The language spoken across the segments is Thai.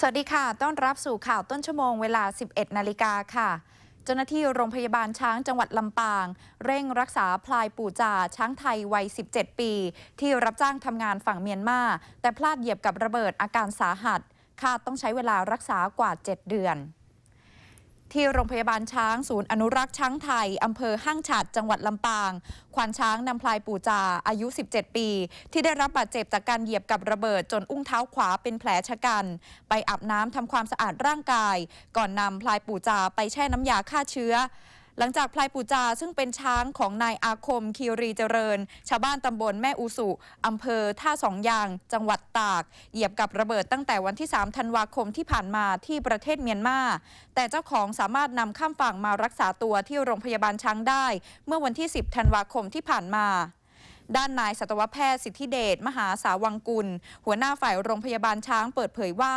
สวัสดีค่ะ ต้อนรับสู่ข่าวต้นชั่วโมงเวลา 11 นาฬิกาค่ะ เจ้าหน้าที่โรงพยาบาลช้างจังหวัดลำปาง เร่งรักษาพลายปู่จ่าช้างไทยวัย 17 ปี ที่รับจ้างทำงานฝั่งเมียนมา แต่พลาดเหยียบกับระเบิดอาการสาหัสคาดต้องใช้เวลารักษากว่า 7 เดือน ที่โรงพยาบาลช้างศูนย์อนุรักษ์ช้างไทย อำเภอห้างฉัดจังหวัดลำปาง ควานช้างนำพลายปู่จาอายุ 17 ปี ที่ได้รับบาดเจ็บจากการเหยียบกับระเบิดจนอุ้งเท้าขวาเป็นแผลชะกัน ไปอาบน้ำทำความสะอาดร่างกาย ก่อนนำพลายปู่จาไปแช่น้ำยาฆ่าเชื้อ หลังจากพลายปูจาซึ่งเป็นช้างของนายอาคมคีรีเจริญ ชาวบ้านตำบลแม่อูสุอำเภอท่าสองยาง จังหวัดตาก เหยียบกับระเบิดตั้งแต่วันที่ 3 ธันวาคมที่ผ่านมาที่ประเทศเมียนมา แต่เจ้าของสามารถนำข้ามฝั่งมารักษาตัวที่โรงพยาบาลช้างได้ เมื่อวันที่ 10 ธันวาคมที่ผ่านมาด้านนายสัตวแพทย์สิทธิเดช มหาสาวังกุล หัวหน้าฝ่ายโรงพยาบาลช้างเปิดเผยว่า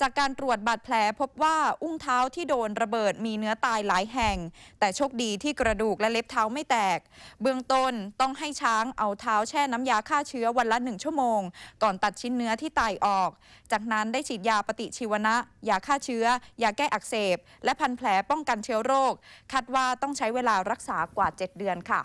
จากการตรวจบาดแผลพบว่าอุ้งเท้าที่โดนระเบิดมีเนื้อตายหลายแห่ง แต่โชคดีที่กระดูกและเล็บเท้าไม่แตก เบื้องต้นต้องให้ช้างเอาเท้าแช่น้ำยาฆ่าเชื้อวันละหนึ่งชั่วโมง ก่อนตัดชิ้นเนื้อที่ตายออก จากนั้นได้ฉีดยาปฏิชีวนะยาฆ่าเชื้อ ยาแก้อักเสบ และพันแผลป้องกันเชื้อโรค คาดว่าต้องใช้เวลารักษากว่า 7 เดือนค่ะ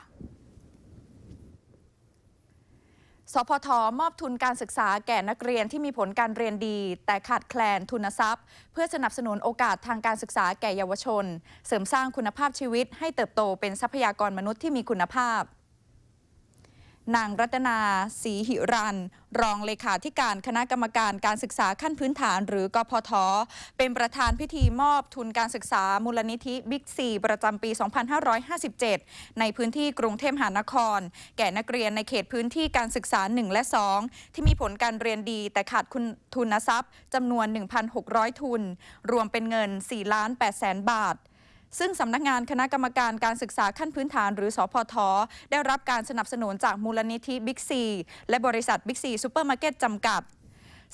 สพทมอบทุนการศึกษาแก่นักเรียนที่มีผลการเรียนดี แต่ขาดแคลนทุนทรัพย์ เพื่อสนับสนุนโอกาสทางการศึกษาแก่เยาวชน เสริมสร้างคุณภาพชีวิตให้เติบโตเป็นทรัพยากรมนุษย์ที่มีคุณภาพ นางรัตนาศรีหิรัน รองเลขาธิการคณะกรรมการการศึกษาขั้นพื้นฐาน หรือกพท เป็นประธานพิธีมอบทุนการศึกษามูลนิธิบิ๊กซีประจำปี 2557 ในพื้นที่กรุงเทพมหานคร แก่นักเรียนในเขตพื้นที่การศึกษา 1 และ 2 ที่มีผลการเรียนดีแต่ขาดคุณทุนทรัพย์จำนวน 1,600 ทุน รวมเป็นเงิน4ล้าน8แสนบาท ซึ่งสำนักงานคณะกรรมการการศึกษาขั้นพื้นฐานหรือสอพท ได้รับการสนับสนุนจากมูลนิธิบิ๊กซีและบริษัทบิ๊กซีซูเปอร์มาร์เก็ตจำกัด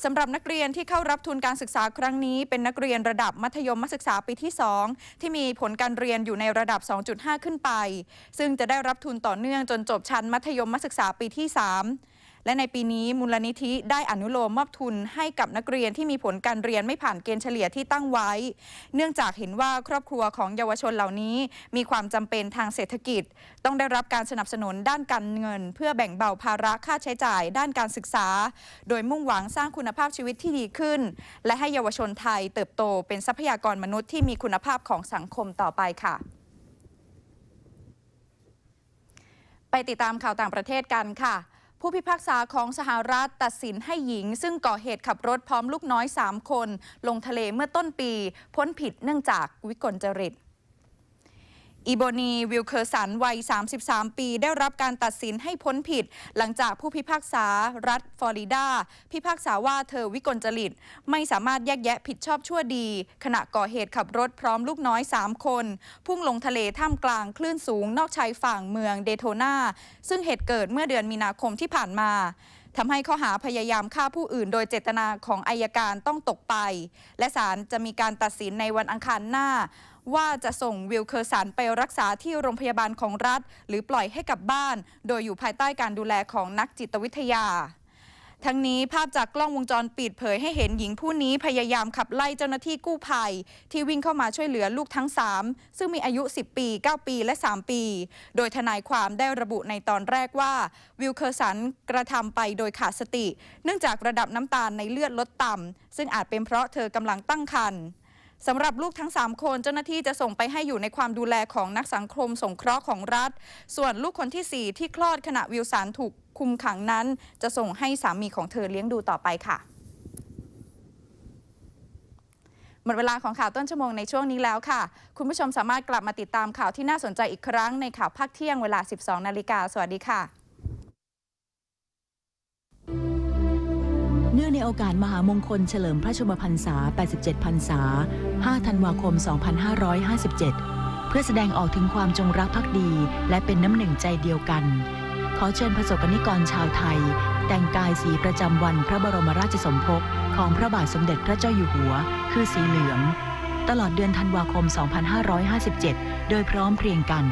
สำหรับนักเรียนที่เข้ารับทุนการศึกษาครั้งนี้ เป็นนักเรียนระดับมัธยมศึกษาปีที่ 2 ที่มีผลการเรียนอยู่ในระดับ 2.5 ขึ้นไป ซึ่งจะได้รับทุนต่อเนื่องจนจบชั้นมัธยมศึกษาปีที่ 3 และในปีนี้มูลนิธิได้อนุโลมมอบทุนให้กับนักเรียนที่มีผลการเรียนไม่ผ่านเกณฑ์เฉลี่ยที่ตั้งไว้ เนื่องจากเห็นว่าครอบครัวของเยาวชนเหล่านี้ มีความจำเป็นทางเศรษฐกิจ ต้องได้รับการสนับสนุนด้านการเงิน เพื่อแบ่งเบาภาระค่าใช้จ่ายด้านการศึกษา โดยมุ่งหวังสร้างคุณภาพชีวิตที่ดีขึ้น และให้เยาวชนไทยเติบโตเป็นทรัพยากรมนุษย์ที่มีคุณภาพของสังคมต่อไปค่ะไปติดตามข่าวต่างประเทศกันค่ะ ผู้พิพากษาของสหรัฐตัดสินให้หญิง ซึ่งก่อเหตุขับรถพร้อมลูกน้อย 3 คน ลงทะเลเมื่อต้นปี พ้นผิดเนื่องจากวิกลจริต อีโบนีวิลเคอร์สันวัย 33 ปี ได้รับการตัดสินให้พ้นผิด หลังจากผู้พิพากษารัฐฟลอริดา พิพากษาว่าเธอวิกลจริต ไม่สามารถแยกแยะผิดชอบชั่วดี ขณะก่อเหตุขับรถพร้อมลูกน้อย 3 คน พุ่งลงทะเลท่ามกลางคลื่นสูงนอกชายฝั่งเมืองเดโทนาซึ่งเหตุเกิดเมื่อเดือนมีนาคมที่ผ่านมา ทำให้ข้อหาพยายามฆ่าผู้อื่น โดยเจตนาของอายการต้องตกไป และศาลจะมีการตัดสินในวันอังคารหน้า ว่าจะส่งวิลเคอร์สันไปรักษาที่โรงพยาบาลของรัฐ หรือปล่อยให้กลับบ้าน โดยอยู่ภายใต้การดูแลของนักจิตวิทยา ทั้งนี้ภาพจากกล้องวงจรปิดเผยให้เห็นหญิงผู้นี้พยายามขับไล่เจ้าหน้าที่กู้ภัย ที่วิ่งเข้ามาช่วยเหลือลูกทั้ง 3 ซึ่งมีอายุ 10 ปี 9 ปีและ 3 ปี โดยทนายความได้ระบุในตอนแรกว่า วิลเคอร์สันกระทำไปโดยขาดสติ เนื่องจากระดับน้ำตาลในเลือดลดต่ำซึ่งอาจเป็นเพราะเธอกำลังตั้งครรภ์สำหรับลูกทั้ง 3 คนเจ้าหน้าที่จะส่งไปให้อยู่ในความดูแลของนักสังคมสงเคราะห์ของรัฐ ส่วนลูกคนที่ 4 ที่คลอดขณะวิลสันถูก คุมขังนั้น จะส่งให้สามีของเธอเลี้ยงดูต่อไปค่ะหมดเวลาของข่าวต้นชั่วโมงในช่วงนี้แล้วค่ะ คุณผู้ชมสามารถกลับมาติดตามข่าวที่น่าสนใจอีกครั้งในข่าวภาคเที่ยงเวลา 12 นาฬิกา สวัสดีค่ะ เนื่องในโอกาสมหามงคลเฉลิมพระชนมพรรษา 87 พรรษา 5 ธันวาคม 2557 เพื่อแสดงออกถึงความจงรักภักดี และเป็นน้ำหนึ่งใจเดียวกัน ขอเชิญประสบกนิกรชาวไทย แต่งกายสีประจำวันพระบรมราชสมภพของพระบาทสมเด็จพระเจ้าอยู่หัว คือสีเหลือง ตลอดเดือนธันวาคม 2557 โดยพร้อมเพรียงกัน